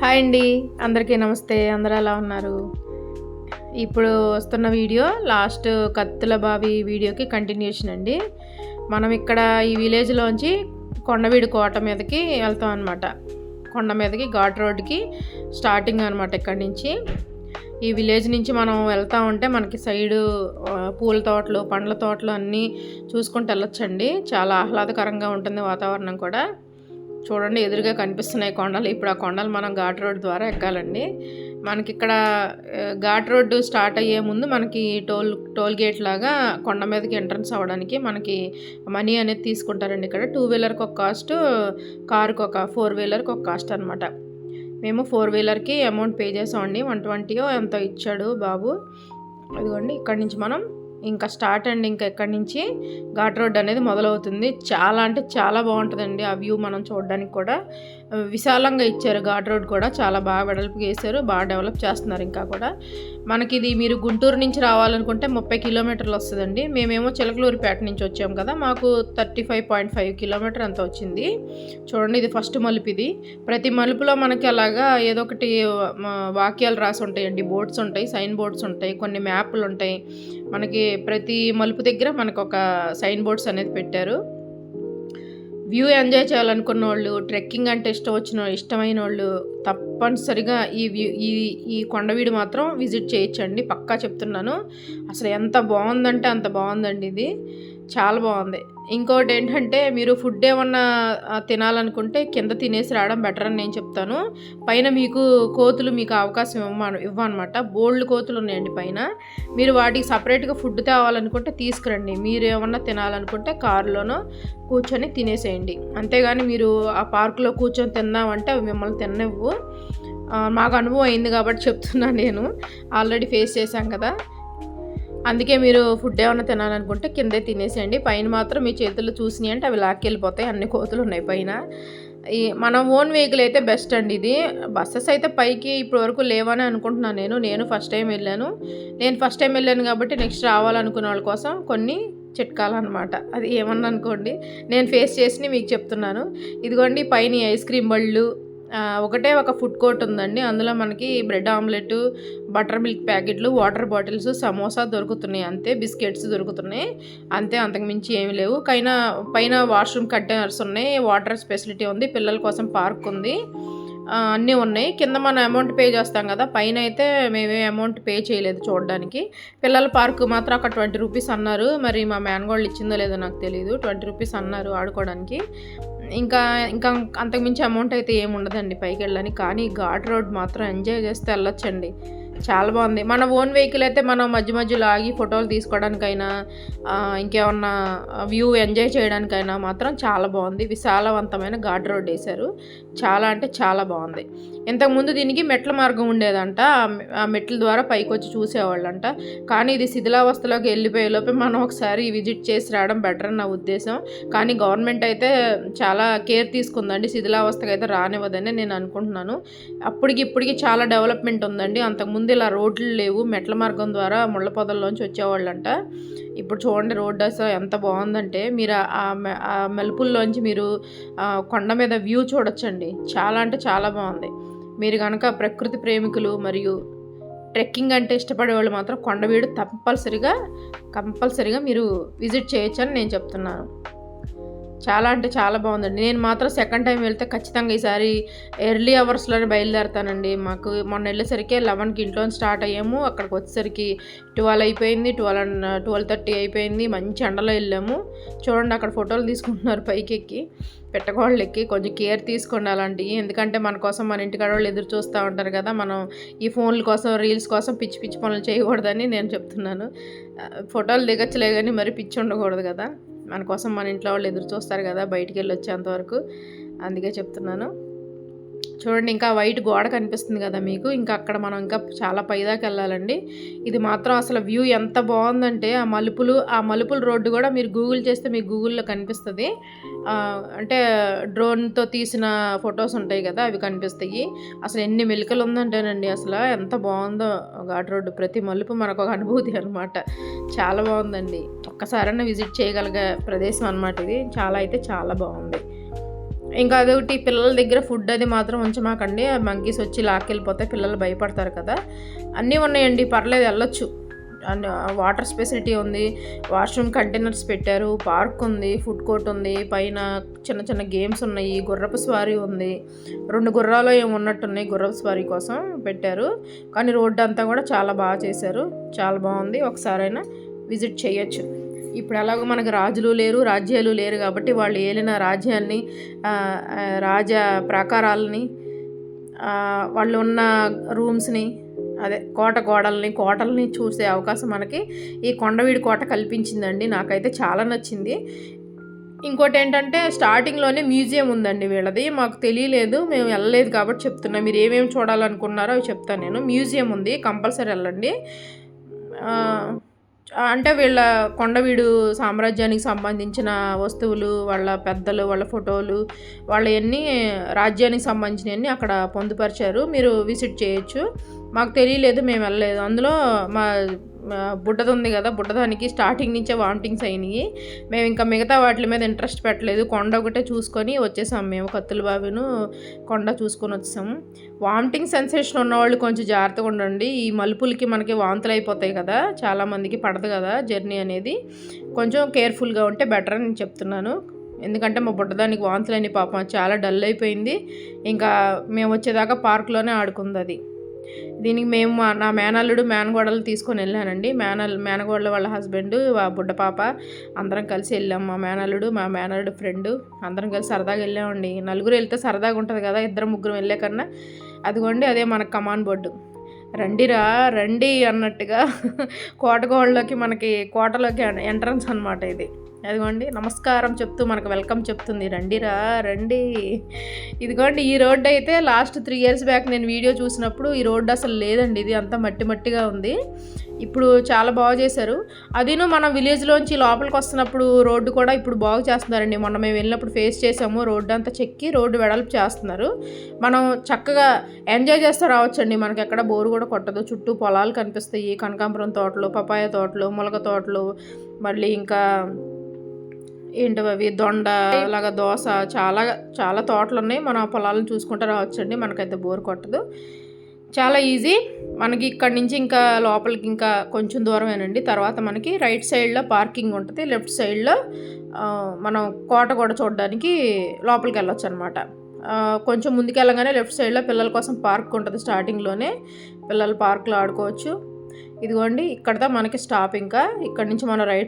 Hi అండి. అందరికీ నమస్తే. అందరూ ఎలా ఉన్నారు? ఇప్పుడు వస్తున్న వీడియో లాస్ట్ కత్తుల బావి వీడియోకి కంటిన్యూషన్ అండి. మనం ఇక్కడ ఈ విలేజ్లోంచి కొండవీడు కోట మీదకి వెళ్తాం అనమాట కొండ మీదకి ఘాట్ రోడ్కి స్టార్టింగ్ అనమాట ఇక్కడి నుంచి. ఈ విలేజ్ నుంచి మనం వెళ్తా ఉంటే మనకి సైడు పూల తోటలు పండ్ల తోటలు అన్నీ చూసుకుంటూ వెళ్ళొచ్చండి. చాలా ఆహ్లాదకరంగా ఉంటుంది వాతావరణం కూడా. చూడండి ఎదురుగా కనిపిస్తున్నాయి కొండలు. ఇప్పుడు ఆ కొండలు మనం ఘాట్ రోడ్ ద్వారా ఎక్కాలండి. మనకి ఇక్కడ ఘాట్ రోడ్డు స్టార్ట్ అయ్యే ముందు మనకి టోల్ టోల్ గేట్ లాగా కొండ మీదకి ఎంట్రన్స్ అవ్వడానికి మనకి మనీ అనేది తీసుకుంటారండి ఇక్కడ. టూ వీలర్కి ఒక కాస్ట్ కారుకి ఒక ఫోర్ వీలర్కి ఒక కాస్ట్ అనమాట మేము ఫోర్ వీలర్కి అమౌంట్ పే చేసామండి. వన్ ట్వంటీయో ఎంతో ఇచ్చాడు బాబు. అదిగోండి ఇక్కడి నుంచి మనం ఇంకా స్టార్ట్ అండి ఇంకా ఎక్కడి నుంచి ఘాట్ రోడ్ అనేది మొదలవుతుంది. చాలా అంటే చాలా బాగుంటుందండి ఆ వ్యూ మనం చూడడానికి కూడా. విశాలంగా ఇచ్చారు. ఘాట్ రోడ్ కూడా చాలా బాగా వెడల్పు చేశారు బాగా డెవలప్ చేస్తున్నారు ఇంకా కూడా. మనకి ఇది మీరు గుంటూరు నుంచి రావాలనుకుంటే ముప్పై కిలోమీటర్లు వస్తుందండి. మేమేమో చిలకలూరిపేట నుంచి వచ్చాము కదా మాకు thirty five point five kilometre అంత వచ్చింది. చూడండి ఇది ఫస్ట్ మలుపు ఇది. ప్రతి మలుపులో మనకి అలాగా ఏదో ఒకటి వాక్యాలు రాసి ఉంటాయండి. బోర్డ్స్ ఉంటాయి సైన్ బోర్డ్స్ ఉంటాయి కొన్ని మ్యాప్లు ఉంటాయి. మనకి ప్రతి మలుపు దగ్గర మనకు ఒక సైన్ బోర్డ్స్ అనేది పెట్టారు. వ్యూ ఎంజాయ్ చేయాలనుకున్న వాళ్ళు ట్రెక్కింగ్ అంటే ఇష్టం వచ్చిన ఇష్టమైన వాళ్ళు తప్పనిసరిగా ఈ వ్యూ ఈ ఈ కొండవీడు మాత్రం విజిట్ చేయొచ్చండి. పక్కా చెప్తున్నాను. అసలు ఎంత బాగుందంటే అంత బాగుందండి ఇది. చాలా బాగుంది. ఇంకోటి ఏంటంటే మీరు ఫుడ్ ఏమన్నా తినాలనుకుంటే కింద తినేసి రావడం బెటర్ అని నేను చెప్తాను. పైన మీకు కోతులు మీకు అవకాశం ఇవ్వ ఇవ్వనమాట. బోల్డ్ కోతులు ఉన్నాయండి పైన. మీరు వాటికి సపరేట్గా ఫుడ్ తేవాలనుకుంటే తీసుకురండి. మీరు ఏమన్నా తినాలనుకుంటే కారులోనో కూర్చొని తినేసేయండి. అంతేగాని మీరు ఆ పార్కులో కూర్చొని తిందామంటే అవి మిమ్మల్ని తిననివ్వు. మాకు అనుభవం అయింది కాబట్టి చెప్తున్నాను నేను. ఆల్రెడీ ఫేస్ చేశాం కదా. అందుకే మీరు ఫుడ్ ఏమైనా తినాలనుకుంటే కిందే తినేసేయండి. పైన మాత్రం మీ చేతుల్లో చూసినాయి అంటే అవి లాక్కెళ్ళిపోతాయి. అన్ని కోతులు ఉన్నాయి పైన. ఈ మన ఓన్ వెహికల్ అయితే బెస్ట్ అండి ఇది. బస్సెస్ అయితే పైకి ఇప్పటి వరకు లేవని అనుకుంటున్నాను నేను. నేను ఫస్ట్ టైం వెళ్ళాను. నేను ఫస్ట్ టైం వెళ్ళాను కాబట్టి నెక్స్ట్ రావాలనుకునే వాళ్ళ కోసం కొన్ని చిట్కాలు అనమాట అది ఏమన్నా అనుకోండి. నేను ఫేస్ చేసి మీకు చెప్తున్నాను. ఇదిగోండి పైన ఐస్ క్రీమ్ బళ్ళు ఒకటే ఒక ఫుడ్ కోర్ట్ ఉందండి. అందులో మనకి బ్రెడ్ ఆమ్లెట్ బటర్ మిల్క్ ప్యాకెట్లు వాటర్ బాటిల్స్ సమోసా దొరుకుతున్నాయి అంతే బిస్కెట్స్ దొరుకుతున్నాయి. అంతే అంతకుమించి ఏమి లేవు. పైన పైన వాష్రూమ్ కంటైనర్స్ ఉన్నాయి వాటర్ ఫెసిలిటీ ఉంది పిల్లల కోసం పార్క్ ఉంది. అన్నీ ఉన్నాయి. కింద మనం అమౌంట్ పే చేస్తాం కదా పైన అయితే మేమే అమౌంట్ పే చేయలేదు చూడడానికి. పిల్లల పార్క్ మాత్రం అక్కడ ట్వంటీ రూపీస్ అన్నారు. మరి మా మ్యాన్గోళ్ళు ఇచ్చిందో లేదో నాకు తెలియదు ట్వంటీ రూపీస్ అన్నారు ఆడుకోవడానికి. ఇంకా ఇంకా అంతకుమించి అమౌంట్ అయితే ఏముండదండి పైకి వెళ్ళడానికి. కానీ ఘాట్ రోడ్ మాత్రం ఎంజాయ్ చేస్తే వెళ్ళొచ్చండి. చాలా బాగుంది. మన ఓన్ వెహికల్ అయితే మనం మధ్య మధ్యలో ఆగి ఫోటోలు తీసుకోవడానికైనా ఇంకేమన్నా వ్యూ ఎంజాయ్ చేయడానికైనా మాత్రం చాలా బాగుంది. విశాలవంతమైన ఘాట్ రోడ్ వేశారు. చాలా అంటే చాలా బాగుంది. ఇంతకుముందు దీనికి మెట్ల మార్గం ఉండేదంట. ఆ ఆ మెట్ల ద్వారా పైకి వచ్చి చూసేవాళ్ళంట. కానీ ఇది శిథిలావస్థలోకి వెళ్ళిపోయే లోపే మనం ఒకసారి విజిట్ చేసి రావడం బెటర్ అని నా ఉద్దేశం. కానీ గవర్నమెంట్ అయితే చాలా కేర్ తీసుకుందండి. శిథిలావస్థకు అయితే రానివ్వదని నేను అనుకుంటున్నాను. అప్పటికి ఇప్పటికి చాలా డెవలప్మెంట్ ఉందండి. అంతకుముందు ఇలా రోడ్లు లేవు. మెట్ల మార్గం ద్వారా ముళ్ళ పొదల్లోంచి వచ్చేవాళ్ళంట. ఇప్పుడు చూడండి రోడ్డు అసలు ఎంత బాగుందంటే మీరు ఆ- మె- ఆ మెలుపుల్లోంచి మీరు కొండ మీద వ్యూ చూడొచ్చండి. చాలా అంటే చాలా బాగుంది. మీరు కనుక ప్రకృతి ప్రేమికులు మరియు ట్రెక్కింగ్ అంటే ఇష్టపడే వాళ్ళు మాత్రం కొండవీడు కంపల్సరిగా కంపల్సరిగా మీరు విజిట్ చేయొచ్చని నేను చెప్తున్నాను. చాలా అంటే చాలా బాగుందండి. నేను మాత్రం సెకండ్ టైం వెళ్తే ఖచ్చితంగా ఈసారి ఎర్లీ అవర్స్లోనే బయలుదేరుతానండి. మాకు మొన్న వెళ్ళేసరికి లెవెన్కి ఇంట్లో స్టార్ట్ అయ్యాము. అక్కడికి వచ్చేసరికి ట్వెల్వ్ అయిపోయింది. ట్వెల్వ్ ట్వెల్వ్ థర్టీ అయిపోయింది. మంచి ఎండలో వెళ్ళాము. చూడండి అక్కడ ఫోటోలు తీసుకుంటున్నారు పైకి ఎక్కి. పెట్టగోళ్ళు ఎక్కి కొంచెం కేర్ తీసుకోండి అలాంటివి ఎందుకంటే మన కోసం మన ఇంటికాడ వాళ్ళు ఎదురు చూస్తూ ఉంటారు కదా మనం ఈ ఫోన్ల కోసం రీల్స్ కోసం పిచ్చి పిచ్చి పనులు చేయకూడదని నేను చెప్తున్నాను. ఫోటోలు దిగచ్చలే కానీ మరి పిచ్చి ఉండకూడదు కదా. మన కోసం మన ఇంట్లో వాళ్ళు ఎదురు చూస్తారు కదా బయటికి వెళ్ళి వచ్చేంతవరకు అందుకే చెప్తున్నాను. చూడండి ఇంకా వైట్ గోడ కనిపిస్తుంది కదా మీకు. ఇంకా అక్కడ మనం ఇంకా చాలా పైదాకి వెళ్ళాలండి. ఇది మాత్రం అసలు వ్యూ ఎంత బాగుందంటే ఆ మలుపులు ఆ మలుపుల రోడ్డు కూడా మీరు గూగుల్ చేస్తే మీకు గూగుల్లో కనిపిస్తుంది. అంటే డ్రోన్తో తీసిన ఫొటోస్ ఉంటాయి కదా అవి కనిపిస్తాయి. అసలు ఎన్ని మెలికలు ఉందంటేనండి అసలు ఎంత బాగుందో ఘాట్ రోడ్డు. ప్రతి మలుపు మనకు ఒక అనుభూతి అనమాట చాలా బాగుందండి. ఒక్కసారైనా విజిట్ చేయగలిగే ప్రదేశం అనమాట ఇది. చాలా అయితే చాలా బాగుంది. ఇంకా అదొకటి పిల్లల దగ్గర ఫుడ్ అది మాత్రం ఉంచమాకండి. మంకీస్ వచ్చి లాక్కెళ్ళిపోతే పిల్లలు భయపడతారు కదా. అన్నీ ఉన్నాయండి పర్లేదు వెళ్ళొచ్చు. వాటర్ ఫెసిలిటీ ఉంది. వాష్రూమ్ కంటైనర్స్ పెట్టారు పార్క్ ఉంది ఫుడ్ కోర్ట్ ఉంది పైన చిన్న చిన్న గేమ్స్ ఉన్నాయి గుర్రపు స్వారీ ఉంది. రెండు గుర్రాలు ఏమి ఉన్నట్టున్నాయి గుర్రపు స్వారీ కోసం పెట్టారు. కానీ రోడ్డు అంతా కూడా చాలా బాగా చేశారు. చాలా బాగుంది. ఒకసారైనా విజిట్ చేయొచ్చు. ఇప్పుడు ఎలాగో మనకు రాజులు లేరు రాజ్యాలు లేరు కాబట్టి వాళ్ళు ఏలిన రాజ్యాన్ని రాజ ప్రాకారాలని వాళ్ళు ఉన్న రూమ్స్ని అదే కోట గోడల్ని కోటల్ని చూసే అవకాశం మనకి ఈ కొండవీడి కోట కల్పించిందండి. నాకైతే చాలా నచ్చింది. ఇంకోటి ఏంటంటే స్టార్టింగ్లోనే మ్యూజియం ఉందండి వీళ్ళది. మాకు తెలియలేదు మేము వెళ్ళలేదు కాబట్టి చెప్తున్నా. మీరు ఏమేమి చూడాలనుకున్నారో అవి చెప్తాను నేను. మ్యూజియం ఉంది కంపల్సరీ వెళ్ళండి. అంటే వీళ్ళ కొండవీడు సామ్రాజ్యానికి సంబంధించిన వస్తువులు వాళ్ళ పెద్దలు వాళ్ళ ఫోటోలు వాళ్ళ అన్ని రాజ్యానికి సంబంధించినవన్నీ అక్కడ పొందుపరిచారు. మీరు విజిట్ చేయొచ్చు. మాకు తెలియలేదు మేము వెళ్ళలేదు. అందులో మా బుడ్డది ఉంది కదా బుడ్డదానికి స్టార్టింగ్ నుంచే వామిటింగ్స్ అయినాయి. మేము ఇంకా మిగతా వాటి మీద ఇంట్రెస్ట్ పెట్టలేదు. కొండ ఒకటే చూసుకొని వచ్చేసాం మేము కత్తుల బావిను కొండ చూసుకొని వచ్చేసాము. వామిటింగ్ సెన్సేషన్ ఉన్నవాళ్ళు కొంచెం జాగ్రత్తగా ఉండండి. ఈ మలుపులకి మనకి వాంతులు అయిపోతాయి కదా చాలామందికి పడదు కదా జర్నీ అనేది. కొంచెం కేర్ఫుల్గా ఉంటే బెటర్ అని చెప్తున్నాను. ఎందుకంటే మా బుడ్డదానికి వాంతులని పాపం చాలా డల్ అయిపోయింది. ఇంకా మేము వచ్చేదాకా పార్క్లోనే ఆడుకుంది అది. దీనికి మేము మా- నా మేనల్లుడు మేనగోడలు తీసుకొని వెళ్ళానండి. మేనల్ మేనగోడల వాళ్ళ హస్బెండ్ బుడ్డ పాప అందరం కలిసి వెళ్ళాం. మా మేనల్లుడు మా మేనల్లుడు ఫ్రెండ్ అందరం కలిసి సరదాగా వెళ్ళామండి. నలుగురు వెళ్తే సరదాగా ఉంటుంది కదా ఇద్దరు ముగ్గురు వెళ్ళే కన్నా. అదిగోండి అదే మన కమాన్ బోర్డు. రండిరా రండి అన్నట్టుగా కోటగోళ్ళలోకి మనకి కోటలోకి ఎంట్రన్స్ అనమాట ఇది. అదిగోండి నమస్కారం చెప్తూ మనకు వెల్కమ్ చెప్తుంది. రండిరా రండి. ఇదిగోండి ఈ రోడ్డు అయితే లాస్ట్ త్రీ ఇయర్స్ బ్యాక్ నేను వీడియో చూసినప్పుడు ఈ రోడ్డు అసలు లేదండి ఇది అంతా మట్టి మట్టిగా ఉంది. ఇప్పుడు చాలా బాగా చేశారు. అదిను మనం విలేజ్లోంచి లోపలికి వస్తున్నప్పుడు రోడ్డు కూడా ఇప్పుడు బాగు చేస్తున్నారండి. మొన్న మేము వెళ్ళినప్పుడు ఫేస్ చేసాము రోడ్డు అంతా చెక్కి రోడ్డు వెడల్పు చేస్తున్నారు. మనం చక్కగా ఎంజాయ్ చేస్తూ రావచ్చండి. మనకి ఎక్కడ బోరు కూడా కొట్టదు. చుట్టూ పొలాలు కనిపిస్తాయి. కనకాంబరం తోటలు పపాయ తోటలు ములగ తోటలు మళ్ళీ ఇంకా ఏంటవి అవి దొండ అలాగా దోస చాలా చాలా తోటలు ఉన్నాయి. మనం ఆ పొలాలను చూసుకుంటూ రావచ్చండి. మనకైతే బోర్ కొట్టదు. చాలా ఈజీ మనకి ఇక్కడ నుంచి ఇంకా లోపలికి ఇంకా కొంచెం దూరమేనండి. తర్వాత మనకి రైట్ సైడ్లో పార్కింగ్ ఉంటుంది. లెఫ్ట్ సైడ్లో మనం కోట కూడా చూడడానికి లోపలికి వెళ్ళొచ్చు అనమాట కొంచెం ముందుకెళ్ళగానే లెఫ్ట్ సైడ్లో పిల్లల కోసం పార్క్ ఉంటుంది స్టార్టింగ్లోనే పిల్లలు పార్క్లో ఆడుకోవచ్చు. ఇదిగోండి ఇక్కడతో మనకి స్టాప్ ఇంకా. ఇక్కడ నుంచి మనం రైట్